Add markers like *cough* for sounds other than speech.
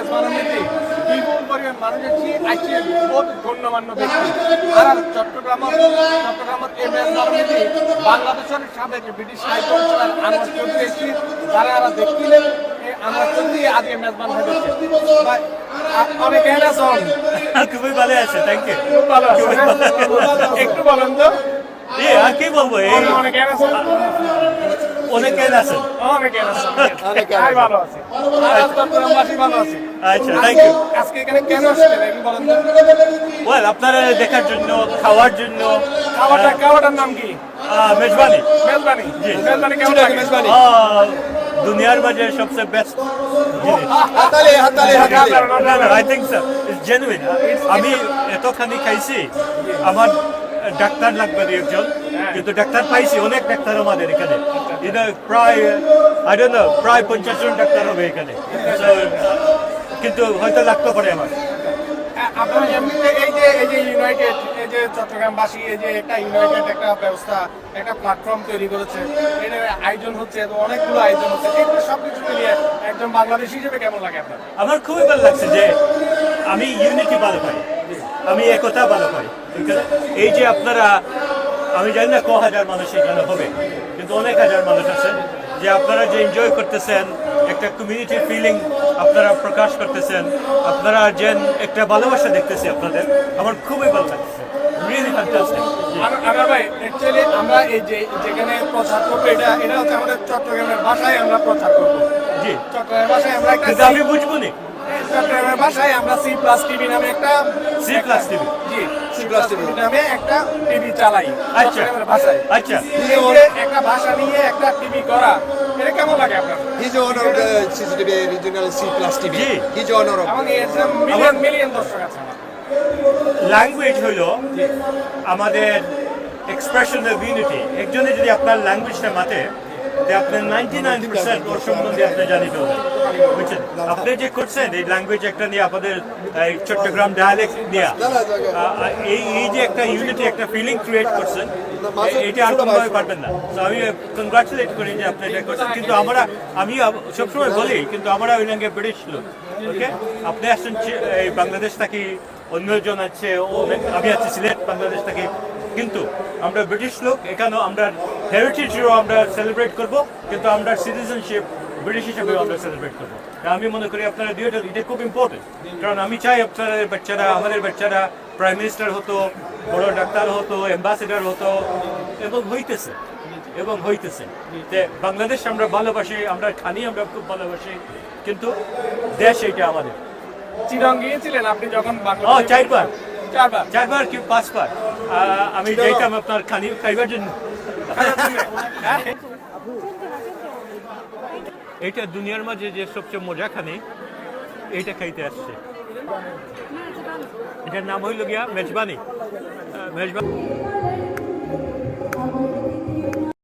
বিপুল পরিমাণ আছে বহুত গণ্যমান্য ব্যক্তি। আর চট্টগ্রাম চট্টগ্রামের এই মেজবানের মধ্যে বাংলাদেশের সাবেক ব্রিটিশ হাই আনোয়ার চৌধুরী এসে যারা এরা দেখছিলেন আজকে মেজবান অনেক আছেন *laughs* খুবই ভালো আছে থ্যাংক ইউ খুব ভালো। একটু বলেন তো। আর কি বলব এই অনেক আছেন অনেকে আছেন অনেক আছেন ভালো আছি। ভালো আছে। আচ্ছা থ্যাংক ইউ আজকে এখানে কেন আসলেন বলেন ওয়েল আপনারা দেখার জন্য খাওয়ার জন্য খাবারটা খাবারটার নাম কি? মেজবানি। মেজবানি। জি। মেজবানি কেমন লাগে? মেজবানি। দুনিয়ার মাঝে সবচেয়ে বেস্ট হাতালে হাতালে হাতালে না না I think sir it's genuine আমি এতখানি খাইছি আমার ডাক্তার লাগবে একজন। কিন্তু ডাক্তার পাইছি অনেক ডাক্তার আমাদের এখানে। এটা প্রায় আই ডোন্ট নো প্রায় পঞ্চাশ জন ডাক্তার হবে এখানে। কিন্তু হয়তো লাগতে পারে আমার। আপনার এমনিতে এই যে এই যে ইউনাইটেড এই যে চট্টগ্রামবাসী এই যে একটা ইউনাইটেড একটা ব্যবস্থা একটা প্ল্যাটফর্ম তৈরি করেছে এটার আয়োজন হচ্ছে অনেকগুলো আয়োজন হচ্ছে এগুলো সব কিছু মিলিয়ে একজন বাংলাদেশি হিসেবে কেমন লাগে আপনার? আমার খুবই ভালো লাগছে যে আমি ইউনিটি ভালো পাই। আমি একতা ভালো পাই? এই যে আপনারা আমি জানি না ক হাজার মানুষ এখানে হবে কিন্তু অনেক হাজার মানুষ আছেন যে আপনারা যে এনজয় করতেছেন একটা কমিউনিটি ফিলিং আপনারা প্রকাশ করতেছেন আপনারা যে একটা ভালোবাসা দেখতেছি আপনাদের আমার খুবই ভালো লাগছে রিয়েলি ফ্যান্টাস্টিক আর- ভাই অ্যাকচুয়ালি আমরা এই যে যেখানে প্রচার করব এটা এটা হচ্ছে আমাদের চট্টগ্রামের ভাষায় আমরা প্রচার করব। জি। চট্টগ্রামের ভাষায় আমরা আমি বুঝব নি। চট্টগ্রামের ভাষায় আমরা সি প্লাস টিভি নামে একটা C plus TV G C plus TV নামে একটা টিভি চালাই আচ্ছা। ভাষায় আচ্ছা। একটা ভাষা নিয়ে একটা টিভি করা। এটা কেমন লাগে আপনার? Owner of এবং এর মিলিয়ন মিলিয়ন দর্শক আছে ল্যাঙ্গুয়েজ হলো আমাদের এক্সপ্রেশন অফ ইউনিটি একজনে যদি আপনার ল্যাঙ্গুয়েজটা মাতে তে আপনার নাইনটি নাইন পার্সেন্ট ওর আপনি জানিতে। হবে বুঝছেন? আপনি যে করছেন, এই ল্যাঙ্গুয়েজ একটা নিয়ে আপনাদের চট্টগ্রাম ডায়ালেক্ট নিয়ে এই এই যে একটা ইউনিটি একটা ফিলিং ক্রিয়েট করছেন এটা আর কোনোভাবে পারবেন না। তো আমি কনগ্রাচুলেট করি যে আপনি এটা করছেন। কিন্তু আমরা, আমি সবসময় বলি, কিন্তু আমরা ওই ল্যাঙ্গে ব্রিটিশ লোক, ওকে? আপনি আসছেন এই বাংলাদেশ থাকি অন্যজন আছে, ও, আমি আছি সিলেট, বাংলাদেশ থাকি। কিন্তু আমরা ব্রিটিশ লোক, এখানেও আমরা হেরিটেজও আমরা সেলিব্রেট করব কিন্তু আমরা সিটিজেনশিপ ব্রিটিশ হিসেবে আমরা সেলিব্রেট করব। আমি মনে করি আপনারা দুইটা এটা খুব ইম্পর্টেন্ট কারণ আমি চাই আপনাদের বাচ্চারা আমাদের বাচ্চারা প্রাইম মিনিস্টার হতো বড় ডাক্তার হতো অ্যাম্বাসেডার হতো এবং হইতেছে এবং হইতেছে। বাংলাদেশ আমরা ভালোবাসি আমরা খানি আমরা খুব ভালোবাসি কিন্তু দেশ এইটা আমাদের। চিরং গিয়েছিলেন আপনি যখন ও চারবার। চারবার। চারবার কি পাঁচবার? আমি যেতাম আপনার খানি খাইবার জন্য। এইটা দুনিয়ার মাঝে যে সবচেয়ে মজা খানি এইটা খাইতে আসছে। এটার নাম হইল গিয়া মেজবানি। মেজবানি